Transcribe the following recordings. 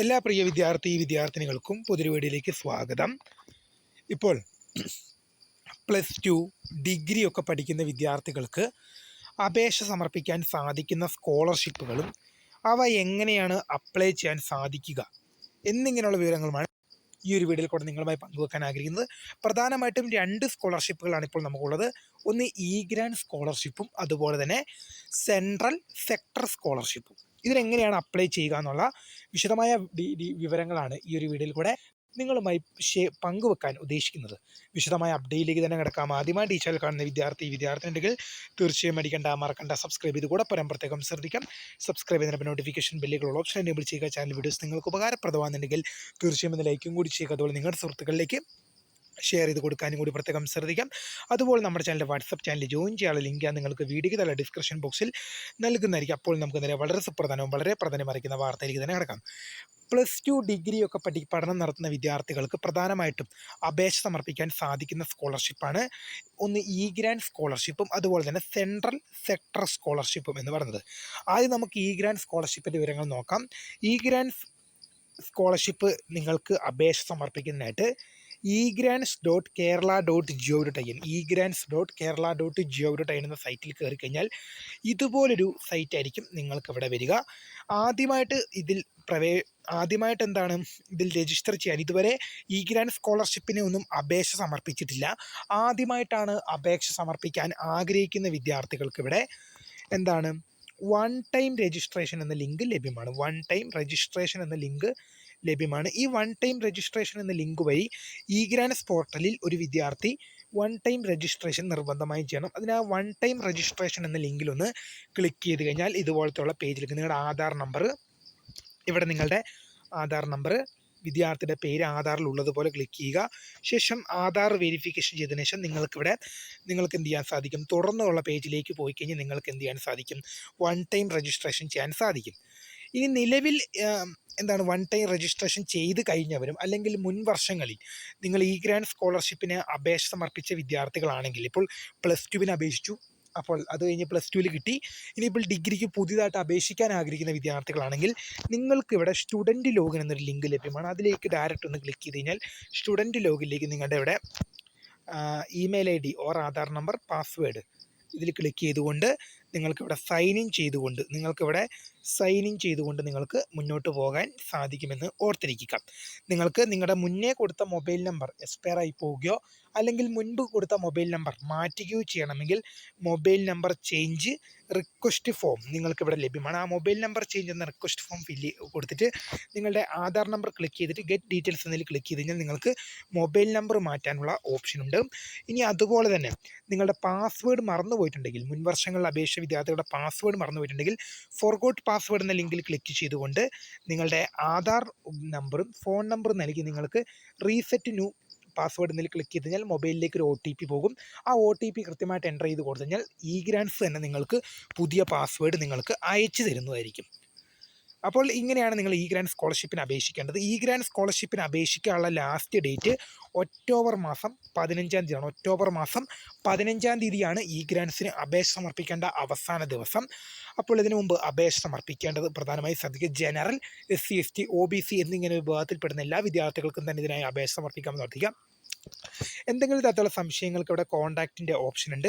എല്ലാ പ്രിയ വിദ്യാർത്ഥി വിദ്യാർത്ഥിനികൾക്കും പുതിരുവേടിയിലേക്ക് സ്വാഗതം. ഇപ്പോൾ പ്ലസ് ടു ഡിഗ്രി ഒക്കെ പഠിക്കുന്ന വിദ്യാർത്ഥികൾക്ക് അപേക്ഷ സമർപ്പിക്കാൻ സാധിക്കുന്ന സ്കോളർഷിപ്പുകളും അവ എങ്ങനെയാണ് അപ്ലൈ ചെയ്യാൻ സാധിക്കുക എന്നിങ്ങനെയുള്ള വിവരങ്ങളുമാണ് ഈ ഒരു വീഡിയോയിൽ കൂടെ നിങ്ങളുമായി പങ്കുവെക്കാൻ ആഗ്രഹിക്കുന്നത്. പ്രധാനമായിട്ടും രണ്ട് സ്കോളർഷിപ്പുകളാണ് ഇപ്പോൾ നമുക്കുള്ളത്. ഒന്ന് ഇ ഗ്രാൻഡ് സ്കോളർഷിപ്പും അതുപോലെ തന്നെ സെൻട്രൽ സെക്ടർ സ്കോളർഷിപ്പും ഇതിനെങ്ങനെയാണ് അപ്ലൈ ചെയ്യുക എന്നുള്ള വിശദമായ വിവരങ്ങളാണ് ഈ ഒരു വീഡിയോയിൽ കൂടെ നിങ്ങളുമായി പങ്കുവെക്കാൻ ഉദ്ദേശിക്കുന്നത്. വിശദമായ അപ്ഡേറ്റിലേക്ക് തന്നെ കിടക്കാം. ആദ്യമായി ടീച്ചറിൽ കാണുന്ന വിദ്യാർത്ഥി വിദ്യാർത്ഥി ഉണ്ടെങ്കിൽ തീർച്ചയായും അടിക്കേണ്ട മറക്കണ്ട സബ്സ്ക്രൈബ് ചെയ്ത് കൂടെ പരം പ്രത്യേകം ശ്രദ്ധിക്കാം. സബ്സ്ക്രൈബ് ചെയ്യുന്ന നോട്ടിഫിക്കേഷൻ ബെല്ലുകളുള്ള ഓപ്ഷൻ എനേബിൾ ചെയ്യുക. ചാനൽ വീഡിയോസ് നിങ്ങൾക്ക് ഉപകാരപ്രദമാണെന്നുണ്ടെങ്കിൽ തീർച്ചയായും ഇന്ന് ലൈക്കും കൂടി ചെയ്യുക. അതുപോലെ നിങ്ങളുടെ സുഹൃത്തുക്കളിലേക്ക് ഷെയർ ചെയ്ത് കൊടുക്കാനും കൂടി പ്രത്യേകം ശ്രദ്ധിക്കാം. അതുപോലെ നമ്മുടെ ചാനലിന്റെ വാട്സപ്പ് ചാനൽ ജോയിൻ ചെയ്യാനുള്ള ലിങ്ക് നിങ്ങൾക്ക് വീഡിയോയ്ക്ക് തല ഡിസ്ക്രിപ്ഷൻ ബോക്സിൽ നൽകുന്നതായിരിക്കും. അപ്പോൾ നമുക്ക് നേരെ വളരെ സുപ്രധാനവും വളരെ പ്രധാനമായിരിക്കുന്ന വാർത്തയിലേക്ക് തന്നെ കിടക്കാം. പ്ലസ് ടു ഡിഗ്രി ഒക്കെ പഠി പഠനം നടത്തുന്ന വിദ്യാർത്ഥികൾക്ക് പ്രധാനമായിട്ടും അപേക്ഷ സമർപ്പിക്കാൻ സാധിക്കുന്ന സ്കോളർഷിപ്പാണ് ഒന്ന് ഇ ഗ്രാൻഡ് സ്കോളർഷിപ്പും അതുപോലെ തന്നെ സെൻട്രൽ സെക്ടർ സ്കോളർഷിപ്പും എന്ന് പറയുന്നത്. ആദ്യം നമുക്ക് ഇ ഗ്രാൻഡ് സ്കോളർഷിപ്പിന്റെ വിവരങ്ങൾ നോക്കാം. ഇ ഗ്രാൻഡ് സ്കോളർഷിപ്പ് നിങ്ങൾക്ക് അപേക്ഷ സമർപ്പിക്കുന്നതിനായിട്ട് e grants dot Kerala dot gov dot I N e grants dot Kerala dot gov dot I N എന്ന സൈറ്റിൽ കയറി കഴിഞ്ഞാൽ ഇതുപോലൊരു സൈറ്റ് ആയിരിക്കും നിങ്ങൾക്ക് ഇവിടെ വരിക. ആദ്യമായിട്ട് ഇതിൽ പ്രവേ ആദ്യമായിട്ട് എന്താണ് ഇതിൽ രജിസ്റ്റർ ചെയ്യാൻ? ഇതുവരെ ഇ ഗ്രാൻഡ് സ്കോളർഷിപ്പിന് ഒന്നും അപേക്ഷ സമർപ്പിച്ചിട്ടില്ല. ആദ്യമായിട്ടാണ് അപേക്ഷ സമർപ്പിക്കാൻ ആഗ്രഹിക്കുന്ന വിദ്യാർത്ഥികൾക്ക് ഇവിടെ എന്താണ്? വൺ ടൈം രജിസ്ട്രേഷൻ എന്ന ലിങ്ക് ലഭ്യമാണ്. വൺ ടൈം രജിസ്ട്രേഷൻ എന്ന ലിങ്ക് ലഭ്യമാണ്. ഈ വൺ ടൈം രജിസ്ട്രേഷൻ എന്ന ലിങ്ക് വഴി ഇ ഗ്രാൻസ് പോർട്ടലിൽ ഒരു വിദ്യാർത്ഥി വൺ ടൈം രജിസ്ട്രേഷൻ നിർബന്ധമായും ചെയ്യണം. അതിന് ആ വൺ ടൈം രജിസ്ട്രേഷൻ എന്ന ലിങ്കിലൊന്ന് ക്ലിക്ക് ചെയ്ത് കഴിഞ്ഞാൽ ഇതുപോലത്തെയുള്ള പേജിലേക്ക് നിങ്ങളുടെ ആധാർ നമ്പർ ഇവിടെ നിങ്ങളുടെ ആധാർ നമ്പർ വിദ്യാർത്ഥിയുടെ പേര് ആധാറിൽ ഉള്ളതുപോലെ ക്ലിക്ക് ചെയ്യുക. ശേഷം ആധാർ വെരിഫിക്കേഷൻ ചെയ്തതിനു ശേഷം നിങ്ങൾക്കിവിടെ നിങ്ങൾക്ക് എന്ത് ചെയ്യാൻ സാധിക്കും? തുടർന്നുള്ള പേജിലേക്ക് പോയി കഴിഞ്ഞാൽ നിങ്ങൾക്ക് എന്ത് ചെയ്യാൻ സാധിക്കും? വൺ ടൈം രജിസ്ട്രേഷൻ ചെയ്യാൻ സാധിക്കും. ഇനി നിലവിൽ എന്താണ് വൺ ടൈം രജിസ്ട്രേഷൻ ചെയ്ത് കഴിഞ്ഞവരും അല്ലെങ്കിൽ മുൻ വർഷങ്ങളിൽ നിങ്ങൾ ഈ ഗ്രാൻഡ് സ്കോളർഷിപ്പിന് അപേക്ഷ സമർപ്പിച്ച വിദ്യാർത്ഥികളാണെങ്കിൽ ഇപ്പോൾ പ്ലസ് ടുവിന് അപേക്ഷിച്ചു. അപ്പോൾ അത് കഴിഞ്ഞ് പ്ലസ് ടുവിൽ കിട്ടി. ഇനിയിപ്പോൾ ഡിഗ്രിക്ക് പുതിയതായിട്ട് അപേക്ഷിക്കാൻ ആഗ്രഹിക്കുന്ന വിദ്യാർത്ഥികളാണെങ്കിൽ നിങ്ങൾക്ക് ഇവിടെ സ്റ്റുഡന്റ് ലോഗിൻ എന്നൊരു ലിങ്ക് ലഭ്യമാണ്. അതിലേക്ക് ഡയറക്റ്റ് ഒന്ന് ക്ലിക്ക് ചെയ്ത് കഴിഞ്ഞാൽ സ്റ്റുഡന്റ് ലോഗിനിലേക്ക് നിങ്ങളുടെ ഇവിടെ email I D or Aadhaar number password ഇതിൽ ക്ലിക്ക് ചെയ്തുകൊണ്ട് നിങ്ങൾക്കിവിടെ സൈൻ ഇൻ ചെയ്തുകൊണ്ട് നിങ്ങൾക്കിവിടെ സൈൻ ഇൻ ചെയ്തുകൊണ്ട് നിങ്ങൾക്ക് മുന്നോട്ട് പോകാൻ സാധിക്കുമെന്ന് ഓർത്തിരിക്കുക. നിങ്ങൾക്ക് നിങ്ങളുടെ മുന്നേ കൊടുത്ത മൊബൈൽ നമ്പർ എക്സ്പയർ ആയി പോവുകയോ അല്ലെങ്കിൽ മുൻപ് കൊടുത്ത മൊബൈൽ നമ്പർ മാറ്റുകയോ ചെയ്യണമെങ്കിൽ mobile number change request form നിങ്ങൾക്കിവിടെ ലഭ്യമാണ്. ആ മൊബൈൽ നമ്പർ ചേഞ്ച് എന്ന റിക്വസ്റ്റ് ഫോം ഫില്ല് കൊടുത്തിട്ട് നിങ്ങളുടെ ആധാർ നമ്പർ ക്ലിക്ക് ചെയ്തിട്ട് ഗെറ്റ് ഡീറ്റെയിൽസ് എന്നതിൽ ക്ലിക്ക് ചെയ്ത് നിങ്ങൾക്ക് മൊബൈൽ നമ്പർ മാറ്റാനുള്ള ഓപ്ഷൻ ഉണ്ട്. ഇനി അതുപോലെ തന്നെ നിങ്ങളുടെ പാസ്വേഡ് മറന്നു പോയിട്ടുണ്ടെങ്കിൽ മുൻവർഷങ്ങളിൽ അപേക്ഷ വിദ്യാർത്ഥികളുടെ പാസ്വേഡ് മറന്നു പോയിട്ടുണ്ടെങ്കിൽ ഫോർഗോട്ട് പാസ്വേഡ് എന്ന ലിങ്കിൽ ക്ലിക്ക് ചെയ്തുകൊണ്ട് നിങ്ങളുടെ ആധാർ നമ്പറും ഫോൺ നമ്പറും നൽകി നിങ്ങൾക്ക് റീസെറ്റ് ന്യൂ പാസ്വേഡ് എന്നതിൽ ക്ലിക്ക് ചെയ്ത് കഴിഞ്ഞാൽ മൊബൈലിലേക്ക് ഒരു ഒ ടി പി പോകും. ആ ഒ ടി പി കൃത്യമായിട്ട് എന്റർ ചെയ്ത് കൊടുത്തു കഴിഞ്ഞാൽ ഇ ഗ്രാൻസ് തന്നെ നിങ്ങൾക്ക് പുതിയ പാസ്വേഡ് നിങ്ങൾക്ക് അയച്ചു തരുന്നതായിരിക്കും. അപ്പോൾ ഇങ്ങനെയാണ് നിങ്ങൾ ഈ ഗ്രാൻഡ് സ്കോളർഷിപ്പിന് അപേക്ഷിക്കേണ്ടത്. ഈ ഗ്രാൻഡ് സ്കോളർഷിപ്പിന് അപേക്ഷിക്കാനുള്ള ലാസ്റ്റ് ഡേറ്റ് ഒക്ടോബർ മാസം പതിനഞ്ചാം തീയതിയാണ്. ഒക്ടോബർ മാസം പതിനഞ്ചാം തീയതിയാണ് ഈ ഗ്രാൻഡ്സിന് അപേക്ഷ സമർപ്പിക്കേണ്ട അവസാന ദിവസം. അപ്പോൾ ഇതിനു മുമ്പ് അപേക്ഷ സമർപ്പിക്കേണ്ടത് പ്രധാനമായും ശ്രദ്ധിക്കുക. General S C S T O B C എന്നിങ്ങനെ വിഭാഗത്തിൽപ്പെടുന്ന എല്ലാ വിദ്യാർത്ഥികൾക്കും തന്നെ ഇതിനായി അപേക്ഷ സമർപ്പിക്കാമെന്ന് ഓർത്തിക്കുക എന്തെങ്കിലും തരത്തിലുള്ള സംശയങ്ങൾക്ക് ഇവിടെ കോൺടാക്റ്റിന്റെ ഓപ്ഷൻ ഉണ്ട്.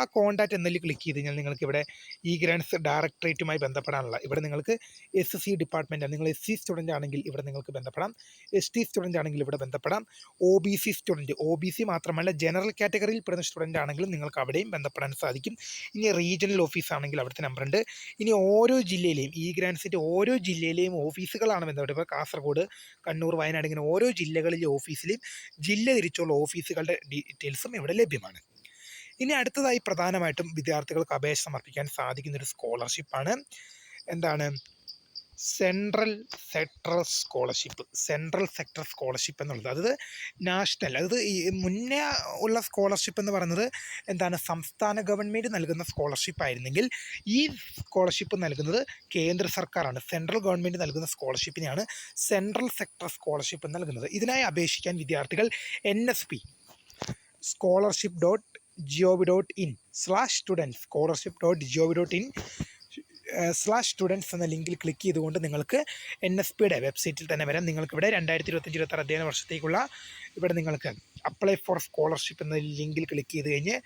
ആ കോൺടാക്റ്റ് എന്നതിൽ ക്ലിക്ക് ചെയ്ത് കഴിഞ്ഞാൽ നിങ്ങൾക്ക് ഇവിടെ ഇ ഗ്രാൻഡ്സ് ഡയറക്ടറേറ്റുമായി ബന്ധപ്പെടാനുള്ള ഇവിടെ നിങ്ങൾക്ക് എസ് സി ഡിപ്പാർട്ട്മെന്റ് നിങ്ങൾ എസ് സി സ്റ്റുഡന്റ് ആണെങ്കിൽ ഇവിടെ നിങ്ങൾക്ക് ബന്ധപ്പെടാം. എസ് ടി സ്റ്റുഡന്റ് ആണെങ്കിൽ ഇവിടെ ബന്ധപ്പെടാം. O B C student O B C മാത്രമല്ല ജനറൽ കാറ്റഗറിയിൽ പെടുന്ന സ്റ്റുഡന്റ് ആണെങ്കിലും നിങ്ങൾക്ക് അവിടെയും ബന്ധപ്പെടാൻ സാധിക്കും. ഇനി റീജിയണൽ ഓഫീസ് ആണെങ്കിൽ അവിടുത്തെ നമ്പർ ഉണ്ട്. ഇനി ഓരോ ജില്ലയിലെയും ഈ ഗ്രാൻസിന്റെ ഓരോ ജില്ലയിലെയും ഓഫീസുകളാണ് ബന്ധപ്പെട്ട് ഇപ്പോൾ കാസർഗോഡ് കണ്ണൂർ വയനാട് ഇങ്ങനെ ഓരോ ജില്ലകളിലെ ഓഫീസിലെയും ജില്ല തിരിച്ചുള്ള ഓഫീസുകളുടെ ഡീറ്റെയിൽസും ഇവിടെ ലഭ്യമാണ്. ഇനി അടുത്തതായി പ്രധാനമായിട്ടും വിദ്യാർത്ഥികൾക്ക് അപേക്ഷ സമർപ്പിക്കാൻ സാധിക്കുന്ന ഒരു സ്കോളർഷിപ്പാണ്. എന്താണ്? Central sector scholarship central sector scholarship എന്നുള്ളത്. അതായത് നാഷണൽ അതായത് ഈ മുന്നേ ഉള്ള സ്കോളർഷിപ്പ് എന്ന് പറയുന്നത് എന്താണ് സംസ്ഥാന ഗവൺമെന്റ് നൽകുന്ന സ്കോളർഷിപ്പ് ആയിരുന്നെങ്കിൽ ഈ സ്കോളർഷിപ്പ് നൽകുന്നത് കേന്ദ്ര സർക്കാരാണ്. സെൻട്രൽ ഗവൺമെന്റ് നൽകുന്ന സ്കോളർഷിപ്പിനെയാണ് സെൻട്രൽ സെക്ടർ സ്കോളർഷിപ്പ് നൽകുന്നത്. ഇതിനായി അപേക്ഷിക്കാൻ വിദ്യാർത്ഥികൾ N S P scholarship dot gov dot in slash student scholarship dot gov dot in slash students എന്ന ലിങ്കിൽ ക്ലിക്ക് ചെയ്തുകൊണ്ട് നിങ്ങൾക്ക് എൻ എസ് പിയുടെ വെബ്സൈറ്റിൽ തന്നെ വരാം. നിങ്ങൾക്കിവിടെ രണ്ടായിരത്തി ഇരുപത്തഞ്ച് ഇരുപത്താറ് അധ്യയന വർഷത്തേക്കുള്ള ഇവിടെ നിങ്ങൾക്ക് അപ്ലൈ ഫോർ സ്കോളർഷിപ്പ് എന്ന ലിങ്കിൽ ക്ലിക്ക് ചെയ്ത് കഴിഞ്ഞ്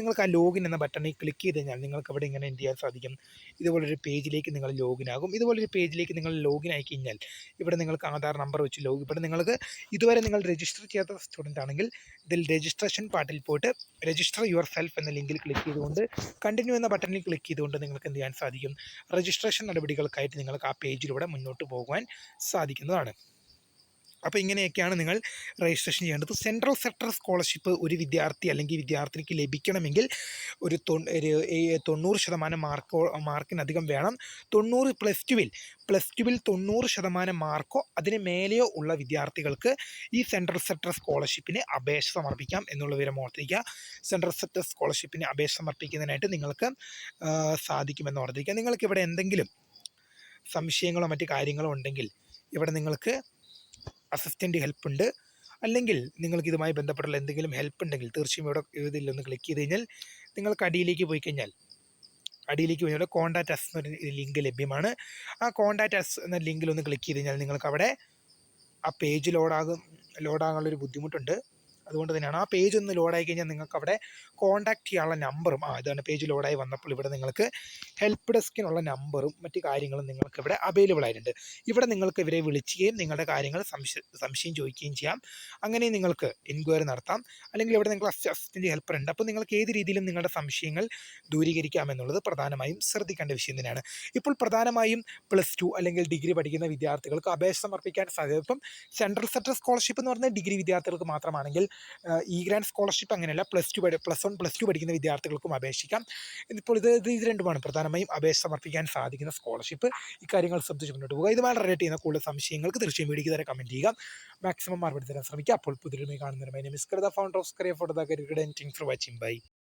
നിങ്ങൾക്ക് ആ ലോഗിൻ എന്ന ബട്ടണിൽ ക്ലിക്ക് ചെയ്ത് കഴിഞ്ഞാൽ നിങ്ങൾക്ക് അവിടെ ഇങ്ങനെ എന്ത് ചെയ്യാൻ സാധിക്കും? ഇതുപോലൊരു പേജിലേക്ക് നിങ്ങൾ ലോഗിൻ ആകും. ഇതുപോലൊരു പേജിലേക്ക് നിങ്ങൾ ലോഗിൻ ആയി കഴിഞ്ഞാൽ ഇവിടെ നിങ്ങൾക്ക് ആധാർ നമ്പർ വെച്ച് ലോഗിൻ ഇവിടെ നിങ്ങൾക്ക് ഇതുവരെ നിങ്ങൾ രജിസ്റ്റർ ചെയ്യാത്ത സ്റ്റുഡന്റ് ആണെങ്കിൽ ഇതിൽ രജിസ്ട്രേഷൻ പാർട്ടിൽ പോയിട്ട് രജിസ്റ്റർ യുവർ സെൽഫ് എന്ന ലിങ്കിൽ ക്ലിക്ക് ചെയ്തുകൊണ്ട് കണ്ടിന്യൂ എന്ന ബട്ടണിൽ ക്ലിക്ക് ചെയ്തുകൊണ്ട് നിങ്ങൾക്ക് എന്ത് ചെയ്യാൻ സാധിക്കും? രജിസ്ട്രേഷൻ നടപടികൾക്കായിട്ട് നിങ്ങൾക്ക് ആ പേജിലൂടെ മുന്നോട്ട് പോകുവാൻ സാധിക്കുന്നതാണ്. അപ്പോൾ ഇങ്ങനെയൊക്കെയാണ് നിങ്ങൾ രജിസ്ട്രേഷൻ ചെയ്യേണ്ടത്. സെൻട്രൽ സെക്ടർ സ്കോളർഷിപ്പ് ഒരു വിദ്യാർത്ഥി അല്ലെങ്കിൽ വിദ്യാർത്ഥിനിക്ക് ലഭിക്കണമെങ്കിൽ ഒരു തൊണ്ണൂറ് ശതമാനം മാർക്കോ മാർക്കിനധികം വേണം. തൊണ്ണൂറ് പ്ലസ് ടുവിൽ പ്ലസ് ടുവിൽ തൊണ്ണൂറ് ശതമാനം മാർക്കോ അതിന് മേലെയോ ഉള്ള വിദ്യാർത്ഥികൾക്ക് ഈ സെൻട്രൽ സെക്ടർ സ്കോളർഷിപ്പിന് അപേക്ഷ സമർപ്പിക്കാം എന്നുള്ള വിവരം ഓർത്തിരിക്കുക. സെൻട്രൽ സെക്ടർ സ്കോളർഷിപ്പിന് അപേക്ഷ സമർപ്പിക്കുന്നതിനായിട്ട് നിങ്ങൾക്ക് സാധിക്കുമെന്ന് ഓർത്തിരിക്കുക. നിങ്ങൾക്ക് ഇവിടെ എന്തെങ്കിലും സംശയങ്ങളോ മറ്റ് കാര്യങ്ങളോ ഉണ്ടെങ്കിൽ ഇവിടെ നിങ്ങൾക്ക് അസിസ്റ്റന്റ് ഹെൽപ്പ് ഉണ്ട്. അല്ലെങ്കിൽ നിങ്ങൾക്ക് ഇതുമായി ബന്ധപ്പെട്ടുള്ള എന്തെങ്കിലും ഹെൽപ്പ് ഉണ്ടെങ്കിൽ തീർച്ചയായും ഇവിടെ ഇതിലൊന്ന് ക്ലിക്ക് ചെയ്ത് കഴിഞ്ഞാൽ നിങ്ങൾക്ക് അടിയിലേക്ക് പോയി കഴിഞ്ഞാൽ അടിയിലേക്ക് പോയി കോൺടാക്റ്റ് അസ് എന്നൊരു ലിങ്ക് ലഭ്യമാണ്. ആ കോൺടാക്റ്റ് അസ് എന്ന ലിങ്കിൽ ഒന്ന് ക്ലിക്ക് ചെയ്ത് കഴിഞ്ഞാൽ നിങ്ങൾക്ക് അവിടെ ആ പേജ് ലോഡാകും ലോഡാകാനുള്ളൊരു ബുദ്ധിമുട്ടുണ്ട്. അതുകൊണ്ട് തന്നെയാണ്. ആ പേജ് ഒന്ന് ലോഡായി കഴിഞ്ഞാൽ നിങ്ങൾക്ക് അവിടെ കോൺടാക്ട് ചെയ്യാനുള്ള നമ്പറും ആ ഇതാണ് പേജ് ലോഡായി വന്നപ്പോൾ ഇവിടെ നിങ്ങൾക്ക് ഹെൽപ്പ് ഡെസ്കിനുള്ള നമ്പറും മറ്റു കാര്യങ്ങളും നിങ്ങൾക്ക് ഇവിടെ അവൈലബിൾ ആയിട്ടുണ്ട്. ഇവിടെ നിങ്ങൾക്ക് ഇവരെ വിളിക്കുകയും നിങ്ങളുടെ കാര്യങ്ങൾ സംശയം ചോദിക്കുകയും ചെയ്യാം. അങ്ങനെ നിങ്ങൾക്ക് എൻക്വയറി നടത്താം. അല്ലെങ്കിൽ ഇവിടെ നിങ്ങൾ അസിസ്റ്റന്റ് ഹെൽപ്പർ ഉണ്ട്. അപ്പോൾ നിങ്ങൾക്ക് ഏത് രീതിയിലും നിങ്ങളുടെ സംശയങ്ങൾ ദൂരീകരിക്കാമെന്നുള്ളത് പ്രധാനമായും ശ്രദ്ധിക്കേണ്ട വിഷയം തന്നെയാണ്. ഇപ്പോൾ പ്രധാനമായും പ്ലസ് ടു അല്ലെങ്കിൽ ഡിഗ്രി പഠിക്കുന്ന വിദ്യാർത്ഥികൾക്ക് അപേക്ഷ സമർപ്പിക്കാൻ സാധ്യത ഇപ്പം സെൻട്രൽ സെക്ടർ സ്കോളർഷിപ്പ് എന്ന് പറഞ്ഞാൽ ഡിഗ്രി വിദ്യാർത്ഥികൾക്ക് മാത്രമാണെങ്കിൽ ഇ ഗ്രാൻഡ് സ്കോളർഷിപ്പ് അങ്ങനെയല്ല plus two plus one plus two പഠിക്കുന്ന വിദ്യാർത്ഥികൾക്കും അപേക്ഷിക്കാം. ഇപ്പോൾ ഇത് ഇത് രണ്ടുമാണ്. പ്രധാനമായും അപേക്ഷ സമർപ്പിക്കാൻ സാധിക്കുന്ന സ്കോളർഷിപ്പ് ഇക്കാര്യങ്ങൾ ശ്രദ്ധിച്ച് മുന്നോട്ട് പോകുക ഇതുമായി റിലേറ്റ് ചെയ്യുന്ന കൂടുതൽ സംശയങ്ങൾക്ക് തീർച്ചയായും വീഡിയോ തരാൻ കമന്റ് ചെയ്യുക. മാക്സിമം മറുപടി തരാൻ ശ്രമിക്കുക. അപ്പോൾ പുതിയൊരുമേ കാണുന്നവരുമായി മിസ്കൃത ഫൗണ്ടർ ഓഫ് സ്ക്രിയ photo the career for watching bye